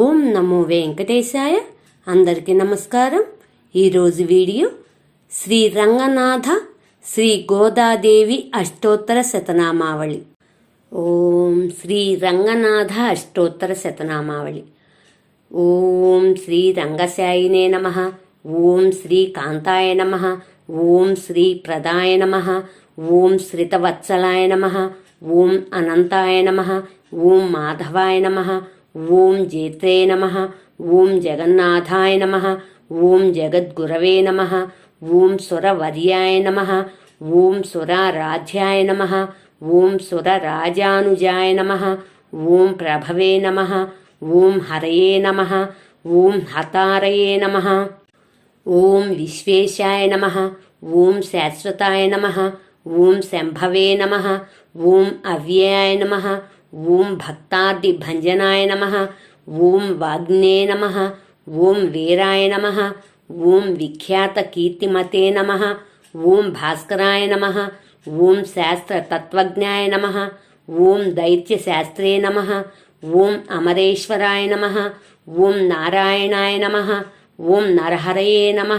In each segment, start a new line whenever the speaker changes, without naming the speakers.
ఓం నమో వెంకటేశాయ. అందరికీ నమస్కారం. ఈరోజు వీడియో శ్రీ రంగనాథ శ్రీ గోదాదేవి అష్టోత్తర శతనామావళి. ఓం శ్రీ రంగనాథ అష్టోత్తర శతనామావళి. ఓం శ్రీ రంగశాయినే నమ. ఓం శ్రీ కాంతాయ నమ. ఓం శ్రీ ప్రదాయ నమ. ఓం శ్రితవత్సలాయ నమ. ఓం అనంతాయ నమ. ఓం మాధవాయ నమ. ఓం జేత్రే నమ ఓం జగన్నాథాయ నమ ఓం జగద్గురవే నమ ఓం సురవర్యాయ నమ ఓం సురారాధ్యాయ నమ ఓం సురరాజానుజాయ నమ ఓం ప్రభవే నమ ఓం హరయే నమ ఓం హతారయే నమ ఓం విశ్వేశాయ నమ ఓం శాశ్వతాయ నమ ఓం శంభవే నమ ఓం అవ్యయాయ నమ ఓం భక్తాదిభంజనాయ నమ ఓం వాగ్నే నమ ఓం వీరాయ నమ ఓం విఖ్యాత కీర్తిమతే నమ ఓం భాస్కరాయ నమ ఓం శాస్త్రతత్వజ్ఞాయ నమ ఓం దైత్యశాస్త్రే నమ ఓం అమరేశ్వరాయ నమ ఓం నారాయణాయ నమ ఓం నరహరయే నమ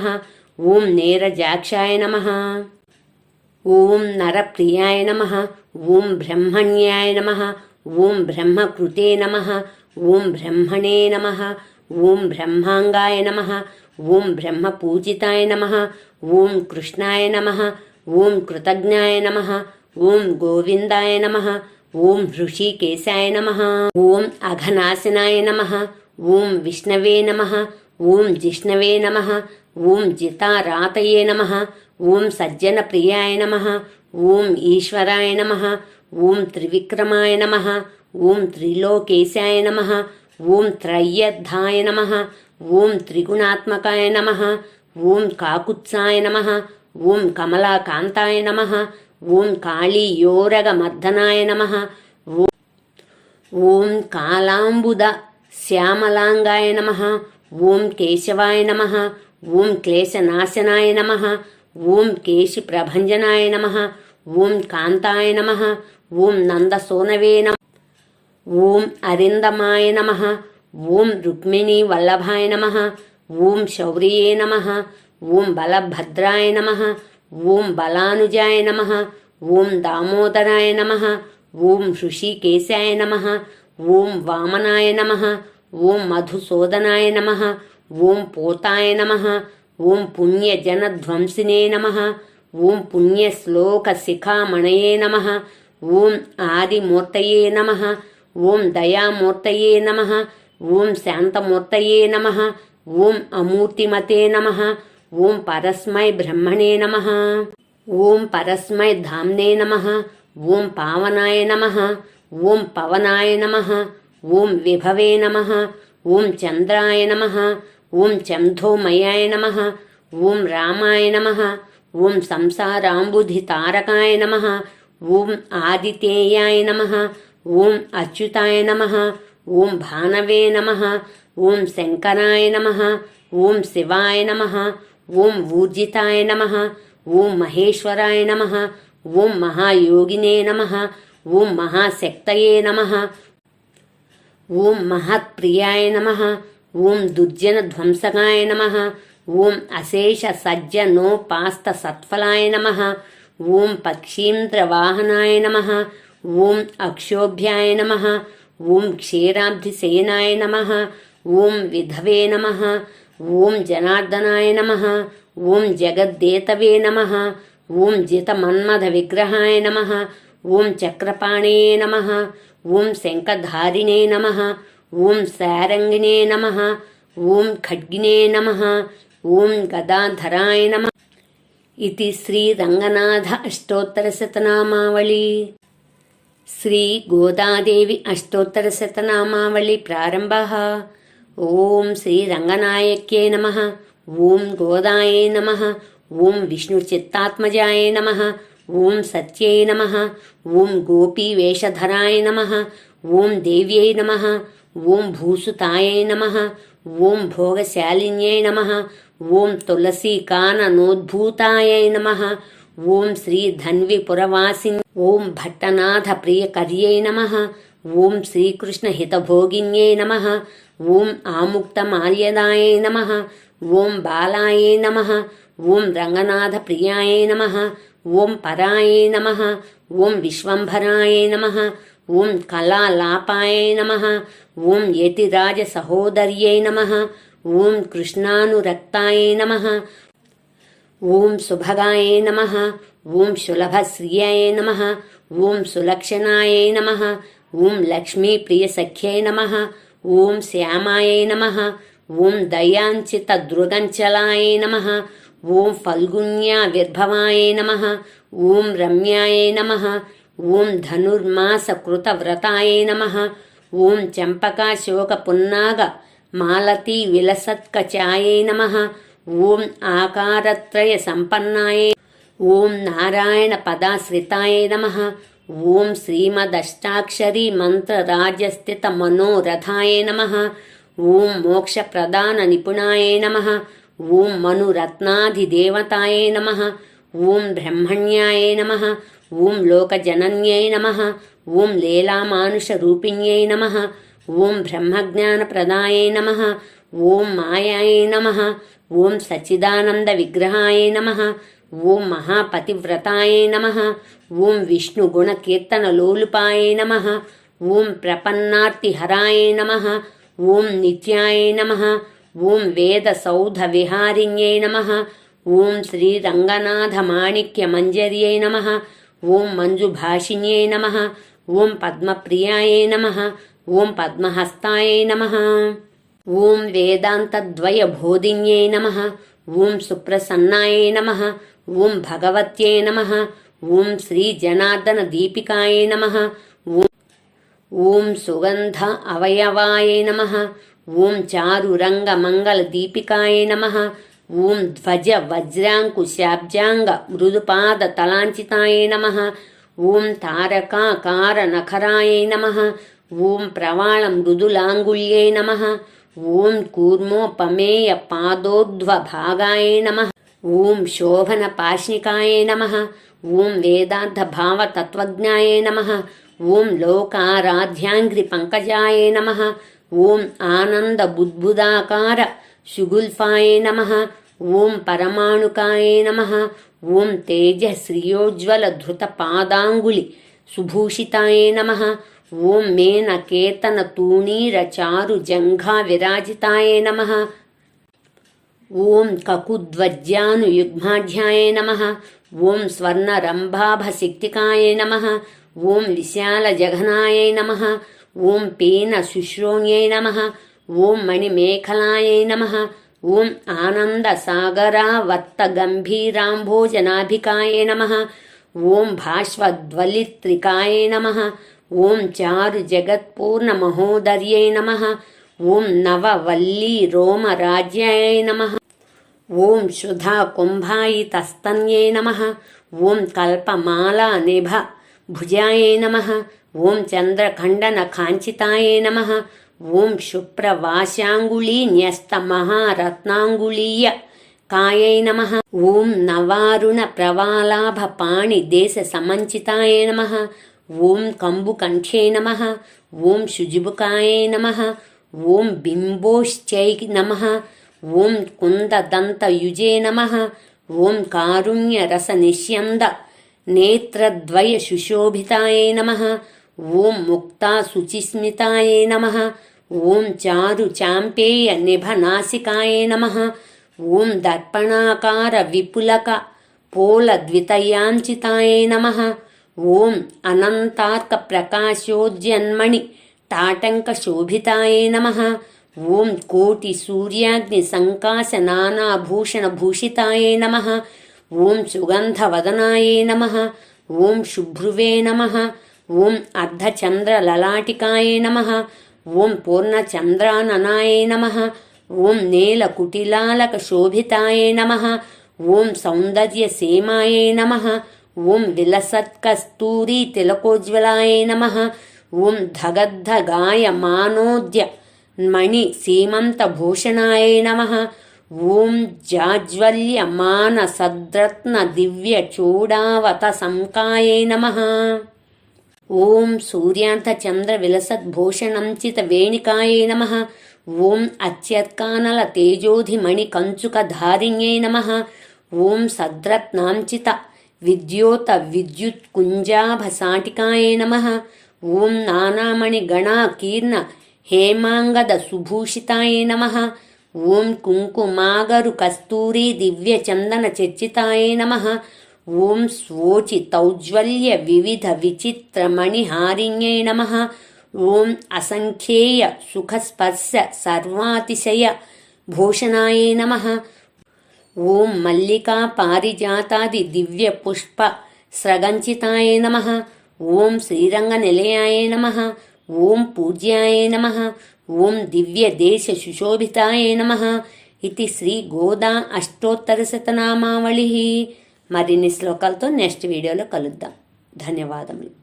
ఓం నీరజాక్షాయ నమ ఓం నరప్రియాయ నమ ఓం బ్రహ్మణ్యాయ నమ ఓం బ్రహ్మకృతే నమ ఓం బ్రహ్మణే నమ ఓం బ్రహ్మాంగాయ నమ ఓం బ్రహ్మ పూజితాయ నమ ఓం కృష్ణాయ నమ ఓం కృతజ్ఞాయ నమ ఓం గోవిందాయ నమ ఓం ఋషికేశాయ నమ ఓం అఘనాశనాయ నమ ఓం విష్ణవే నమ ఓం జిష్ణవే నమ ఓం జితారాతయే నమ ఓం సజ్జన ప్రియాయ నమ ఓం ఈశ్వరాయ నమ ఓం త్రివిక్రమాయ నమ ఓం త్రిలోకేశాయ నమ ఓం త్రయ్యద్ధాయ నమ ఓం త్రిగుణాత్మకాయ నమ ఓం కాకుత్సాయ నమ ఓం కమలాకాంతాయ నమ ఓం కాళీయోరగమర్దనాయ నమ ఓం కాళాంబుద శ్యామలాంగాయ నమ ఓం కేశవాయ నమ ఓం క్లేశనాశనాయ నమ ఓం కేశి ప్రభంజనాయ నమ ఓం కాంతాయ నమ ఓం నందసోనవే నమ ఓం అరిందమాయ నమ ఓం రుక్మిణీ వల్లభాయ నమ ఓం శౌర్యే నమ ఓం బలభద్రాయ నమ ఓం బలానుజాయ నమ ఓం దామోదరాయ నమ ఓం ఋషికేశాయ నమ ఓం వామనాయ నమ ఓం మధుసూదనాయ నమ ఓం పోతాయ నమ ఓం పుణ్యజనధ్వంసినే నమ ఓం పుణ్యశ్లోకశిఖామణయే నమ ఓం ఆదిమూర్తయే నమ ఓం దయామూర్తయే నమ ఓం శాంతమూర్తయే నమ ఓం అమూర్తిమతే నమ ఓం పరస్మై బ్రహ్మణే నమ ఓం పరస్మై ధామ్నే నమ ఓం పావనాయ నమ ఓం పవనాయ నమ ఓం విభవే నమ ఓం చంద్రాయ నమ ఓం చంధోమయాయ నమ ఓం రామాయ నమ ఓం సంసారాంబుధి తారకాయ నమ ఓం ఆదితేయాయ నమ ఓం అచ్యుతాయ నమ ఓం భానవే నమ ఓం శంకరాయ నమ ఓం శివాయ నమ ఓం ఊర్జితాయ నమ ఓం మహేశ్వరాయ నమ ఓం మహాయోగినే నమ ఓం మహాశక్తయే నమ ఓం మహత్ప్రియాయ నమ ఓం దుర్జన ధ్వంసకాయ నమ ఓం అశేష సజ్జనో పాస్త సత్ఫలాయ నమ ఓం పక్షీంద్రవాహనాయ నమ ఓం అక్షోభ్యాయ నమ ఓం క్షీరాబ్ధిసేనాయ నమ ఓం విధవే నమ ఓం జనార్దనాయ నమ ఓం జగద్దేతవే నమ ఓం జితమన్మథ విగ్రహాయ నమ ఓం చక్రపాణే నమ ఓం శంఖధారిణే నమ ఓం శారంగిణే నమ ఓం ఖడ్గినే నమ ఓం గదాధరాయ నమ ఇది శ్రీ రంగనాథ అష్టోత్తర శతనామావళి. శ్రీ గోదాదేవి అష్టోత్తర శతనామావళి ప్రారంభ. ఓం శ్రీ రంగనాయక్యే నమ. ఓం గోదాయే నమ. ఓం విష్ణు చిత్తాత్మజాయ నమ. ఓం సత్యై నమ. ఓం గోపీ వేషధరాయ నమ. ఓం దేవ్యై నమ. ఓం భూసుతాయై నమ. ఓం భోగశాలిన్యై నమ. ఓం తులసీకాననోద్భూతాయై నమ. ఓం శ్రీ ధన్వి ధన్విపురవాసిన్ ఓం భట్టనాథ ప్రియకర్యై నమ. ఓం శ్రీకృష్ణ హితభోగిన్యై నమ. ఓం ఆముక్తమాల్యదాయే నమ. ఓం బాలాయై నమ. ఓం రంగనాథ ప్రియాయై నమ. ఓం పరాయై నమ. ఓం విశ్వంభరాయై నమ. ఓం కళాలాపాయ నమ ఓం యతిరాజ సహోదర్యై నమ ఓం కృష్ణానురక్తాయ నమ ఓం సుభగాయ నమ ఓం సులభశ్రియాయ నమ ఓం సులక్షణాయ నమ ఓం లక్ష్మీప్రియసఖ్యై నమ ఓం శ్యామాయ నమ ఓం దయాంచిత దృగంచలాయ నమ ఓం ఫల్గుణ్యావిర్భవాయ నమ ఓం రమ్యాయ నమ ఓం ధనుర్మాస కృత ధనుర్మాసకృతవ్రతాయ నమ. ఓం చంపకాశోకపున్నాగ మాలతీ విలసత్కచాయై నమ. ఓం ఆకారత్రయ సంపన్నాయ ఓం నారాయణ పదాశ్రితాయ నమ. ఓం శ్రీమదష్టాక్షరీ మంత్రరాజస్థిత మనోరథాయ నమ. ఓం మోక్ష ప్రధాన నిపుణాయ నమ. ఓం మనురత్నాధిదేవతాయ నమ. ఓం బ్రహ్మణ్యాయ నమ. ఓం లోకజనన్యై నమ ఓం లీలామానుషరూపిణ్యై నమ ఓం బ్రహ్మజ్ఞానప్రదాయ నమ ఓం మాయాయ నమ ఓం సచ్చిదానంద విగ్రహాయ నమ ఓం మహాపతివ్రతాయ నమ ఓం విష్ణుగుణకీర్తనలోలుపాయ నమ ఓం ప్రపన్నార్తిహరాయ నమ ఓం నిత్యాయ నమ ఓం వేదసౌధవిహారిణ్యై నమ ఓం శ్రీరంగనాథమాణిక్యమంజర్యై నమ ఓం మంజుభాషిణ్యై నమ ఓం పద్మప్రియాయే నమ ఓం పద్మహస్తాయ నమ. ఓం వేదాంతద్వయబోధిన్యై నమ ఓం సుప్రసన్నాయ నమ ఓం భగవత్యై నమ ఓం శ్రీ జనార్దన దీపికాయ నమ ఓం ఓం సుగంధ అవయవాయ నమ ఓం చారురంగ మంగళ దీపికాయ నమ ఓం ధ్వజ వజ్రాంకుశాబ్జాంగ మృదుపాద తలాంచితాయ నమ ఓం తారకాకార నఖరాయ నమ ఓం ప్రవాళ మృదులాంగుల్యై నమ ఓం కూర్మోపమేయ పాదోర్ధ్వభాగాయ నమ ఓం శోభన పాష్నికాయ నమ ఓం వేదాంత భావతత్వజ్ఞాయ నమ ఓం లోకారాధ్యాంగ్రి పంకజాయ నమ ఓం ఆనంద బుద్భుదాకార శుగుల్ఫాయ నమ ఓం పరమాణుకాయ నమ. ఓం తేజశ్రియోజ్వలధృతపాదాంగులి సుభూషితాయ నమ. ఓం మేనకేతన తూణీర చారు జంఘా విరాజితాయ నమ. ఓం కకుధ్వజ్యాను యుగ్మాధ్యాయ నమ. ఓం స్వర్ణరంభాభశక్తికాయ నమ. ఓం విశాల విశాలజఘనాయ నమ. ఓం పీన శుశ్రోణ్యై నమ. ఓం మణిమేఖలాయ నమ. ఓం ఆనందసాగరావర్త గంభీరాంభోజనాభికాయ నమ ఓం భాష్వద్వలిత్రికాయ నమ ఓం చారు జగత్పూర్ణ మహోదర్యై నమ ఓం నవవల్లీ రోమరాజ్యాయ నమ ఓం శుధా కుంభాయితస్తన్యై నమ ఓం కల్పమాలా నిభ భుజాయ నమ ఓం చంద్రఖండన శుప్రవాశాంగుళీ న్యస్త మహారత్నాంగుళీయ. కాయై నమ. ఓం నవారుణ ప్రవాలాభ పాణి దేశ సమంచితాయ నమ. ఓం కంబుకంఠే నమ. ఓం శుజిబుకాయ నమ. ఓం బింబోశ్చై నమ. ఓం కుందదంతయుజే నమ. ఓం కారుణ్యరస కారుణ్యరసనిష్యంద నేత్రద్వయ సుశోభితాయ నమ. ఓం ముక్తా శుచిస్మితాయ నమ ఓం చారు చాంపేయ నిభనాసికాయ నమ ఓం దర్పణాకార విపులక పోల ద్వితయాంచితాయ నమ ఓం అనంతార్క ప్రకాశోజ్జన్మణి తాటంక శోభితాయ నమ ఓం కోటి సూర్యాగ్ని సంకాశ నానాభూషణ భూషితాయ నమ ఓం సుగంధవదనాయ నమ ఓం శుభ్రువే నమ ఓం అర్ధచంద్ర లలాటికాయ నమ. ఓం పూర్ణచంద్రాననాయ నమ. ఓం నేల కుటిలాలక శోభితాయ నమ. ఓం సౌందర్య సేమాయ నమ. ఓం విలసత్కస్తూరి తిలకోజ్వలాయ నమ. ఓం ధగద్ధగాయ మానోద్య మణి సీమంత సీమంతభూషణాయ నమ. ఓం జాజ్వల్యమాన సద్రత్న దివ్య చూడావత సంకాయే నమ. ఓం సూర్యాంత చంద్ర విలసద్భూషణంచిత వేణికాయే నమ. ఓం అత్యత్కానల తేజోధిమణి కంచుక ధారిణ్యై నమ. ఓం సద్రత్నాంచిత విద్యోత విద్యుత్కుంజాభసాటికాయే నమ. ఓం నానామణి గణాకీర్ణ హేమాంగద సుభూషితాయే నమ. ఓం కుంకుమాగరు కస్తూరి దివ్య చందన చర్చితాయ నమ. ఓం స్వోచి తౌజ్వల్య వివిధ విచిత్రమణిహారిణ్యై నమ. ఓం అసంఖ్యేయ సుఖస్పర్శ సర్వాతిశయ భూషణాయ నమ. ఓం మల్లికా పారిజాతాది దివ్య పుష్ప స్రగంచితాయ నమ. ఓం శ్రీరంగ నిలయాయ నమ. ఓం పూజ్యాయ నమ. ఓం దివ్య దేశ సుశోభితాయ నమ. ఇది శ్రీ గోదా అష్టోత్తర శతనామావళి. మరిన్ని శ్లోకాలతో నెక్స్ట్ వీడియోలో కలుద్దాం. ధన్యవాదములు.